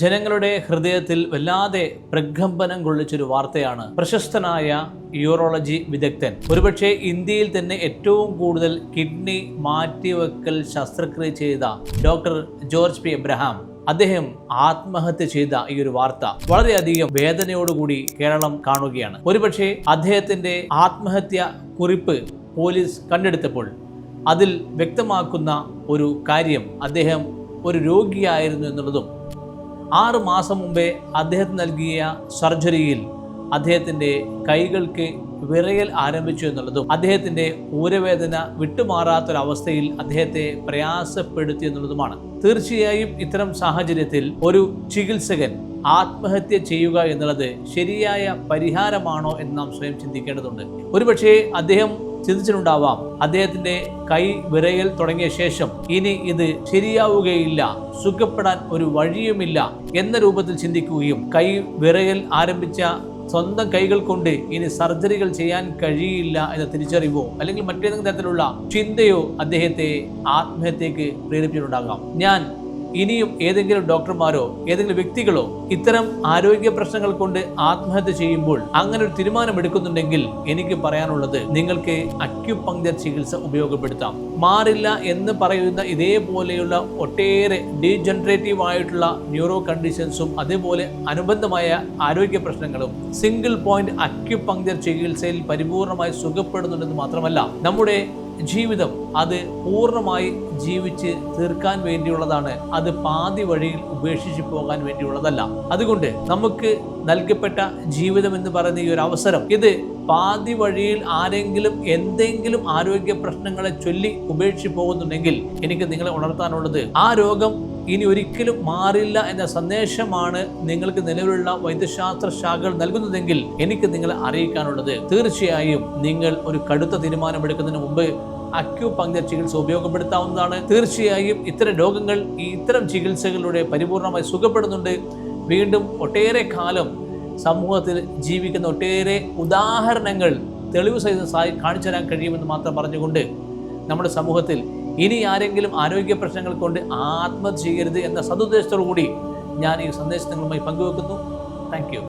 ജനങ്ങളുടെ ഹൃദയത്തിൽ വല്ലാതെ പ്രകമ്പനം കൊള്ളിച്ചൊരു വാർത്തയാണ് പ്രശസ്തനായ യൂറോളജി വിദഗ്ധൻ. ഒരുപക്ഷെ ഇന്ത്യയിൽ തന്നെ ഏറ്റവും കൂടുതൽ കിഡ്നി മാറ്റിവെക്കൽ ശസ്ത്രക്രിയ ചെയ്ത ഡോക്ടർ ജോർജ് പി. എബ്രഹാം. അദ്ദേഹം ആത്മഹത്യ ചെയ്ത ഈ ഒരു വാർത്ത വളരെയധികം വേദനയോടുകൂടി കേരളം കാണുകയാണ്. ഒരുപക്ഷെ അദ്ദേഹത്തിന്റെ ആത്മഹത്യ കുറിപ്പ് പോലീസ് കണ്ടെടുത്തപ്പോൾ അതിൽ വ്യക്തമാക്കുന്ന ഒരു കാര്യം അദ്ദേഹം ഒരു രോഗിയായിരുന്നു എന്നുള്ളതും ആറ് മാസം മുമ്പേ അദ്ദേഹത്തിന് നൽകിയ സർജറിയിൽ അദ്ദേഹത്തിന്റെ കൈകൾക്ക് വിറയൽ ആരംഭിച്ചു എന്നുള്ളതും അദ്ദേഹത്തിന്റെ ഊരവേദന വിട്ടുമാറാത്തൊരവസ്ഥയിൽ അദ്ദേഹത്തെ പ്രയാസപ്പെടുത്തി എന്നുള്ളതുമാണ്. തീർച്ചയായും ഇത്തരം സാഹചര്യത്തിൽ ഒരു ചികിത്സകൻ ആത്മഹത്യ ചെയ്യുക എന്നുള്ളത് ശരിയായ പരിഹാരമാണോ എന്ന് നാം സ്വയം ചിന്തിക്കേണ്ടതുണ്ട്. ഒരുപക്ഷെ അദ്ദേഹം ചിന്തിച്ചിട്ടുണ്ടാവാം. അദ്ദേഹത്തിന്റെ കൈ വിറയൽ തുടങ്ങിയ ശേഷം ഇനി ഇത് ശരിയാവുകയില്ല. സുഖപ്പെടാൻ ഒരു വഴിയുമില്ല എന്ന രൂപത്തിൽ ചിന്തിക്കുകയും കൈ വിറയൽ ആരംഭിച്ച സ്വന്തം കൈകൾ കൊണ്ട് ഇനി സർജറികൾ ചെയ്യാൻ കഴിയില്ല എന്ന തിരിച്ചറിവോ അല്ലെങ്കിൽ മറ്റേതെങ്കിലും തരത്തിലുള്ള ചിന്തയോ അദ്ദേഹത്തെ ആത്മഹത്യക്ക് പ്രേരിപ്പിച്ചിട്ടുണ്ടാകാം. ഞാൻ ഇനിയും ഏതെങ്കിലും ഡോക്ടർമാരോ ഏതെങ്കിലും വ്യക്തികളോ ഇത്തരം ആരോഗ്യ പ്രശ്നങ്ങൾ കൊണ്ട് ആത്മഹത്യ ചെയ്യുമ്പോൾ അങ്ങനെ ഒരു തീരുമാനം എടുക്കുന്നുണ്ടെങ്കിൽ എനിക്ക് പറയാനുള്ളത് നിങ്ങൾക്ക് അക്യുപങ്ക്ചർ ചികിത്സ ഉപയോഗപ്പെടുത്താം. മാറില്ല എന്ന് പറയുന്ന ഇതേപോലെയുള്ള ഒട്ടേറെ ഡീജനറേറ്റീവ് ആയിട്ടുള്ള ന്യൂറോ കണ്ടീഷൻസും അതേപോലെ അനുബന്ധമായ ആരോഗ്യ പ്രശ്നങ്ങളും സിംഗിൾ പോയിന്റ് അക്യുപങ്ക്ചർ ചികിത്സയിൽ പരിപൂർണമായി സുഖപ്പെടുന്നുണ്ടെന്ന് മാത്രമല്ല നമ്മുടെ ജീവിതം അത് പൂർണമായി ജീവിച്ച് തീർക്കാൻ വേണ്ടിയുള്ളതാണ്. അത് പാതി വഴിയിൽ ഉപേക്ഷിച്ച് പോകാൻ വേണ്ടിയുള്ളതല്ല. അതുകൊണ്ട് നമുക്ക് നൽകപ്പെട്ട ജീവിതം എന്ന് പറയുന്ന ഈ ഒരു അവസരം ഇത് പാതി വഴിയിൽ ആരെങ്കിലും എന്തെങ്കിലും ആരോഗ്യ പ്രശ്നങ്ങളെ ചൊല്ലി ഉപേക്ഷിച്ച് പോകുന്നുണ്ടെങ്കിൽ എനിക്ക് നിങ്ങളെ ഉണർത്താനുള്ളത് ആ രോഗം ഇനി ഒരിക്കലും മാറില്ല എന്ന സന്ദേശമാണ് നിങ്ങൾക്ക് നിലവിലുള്ള വൈദ്യശാസ്ത്ര ശാഖകൾ നൽകുന്നതെങ്കിൽ എനിക്ക് നിങ്ങളെ അറിയിക്കാനുള്ളത്. തീർച്ചയായും നിങ്ങൾ ഒരു കടുത്ത തീരുമാനമെടുക്കുന്നതിന് മുമ്പ് അക്യുപങ്ക്ചർ ചികിത്സ ഉപയോഗപ്പെടുത്താവുന്നതാണ്. തീർച്ചയായും ഇത്തരം രോഗങ്ങൾ ഈ ഇത്തരം ചികിത്സകളിലൂടെ പരിപൂർണമായി സുഖപ്പെടുന്നുണ്ട്. വീണ്ടും ഒട്ടേറെ കാലം സമൂഹത്തിൽ ജീവിക്കുന്ന ഒട്ടേറെ ഉദാഹരണങ്ങൾ തെളിവ് സഹിതം കാണിച്ചു തരാൻ കഴിയുമെന്ന് മാത്രം പറഞ്ഞുകൊണ്ട് നമ്മുടെ സമൂഹത്തിൽ ഇനി ആരെങ്കിലും ആരോഗ്യ പ്രശ്നങ്ങൾ കൊണ്ട് ആത്മഹത്യ ചെയ്യരുത് എന്ന സതുദ്ദേശത്തോടു കൂടി ഞാൻ ഈ സന്ദേശം നിങ്ങളുമായി പങ്കുവെക്കുന്നു താങ്ക്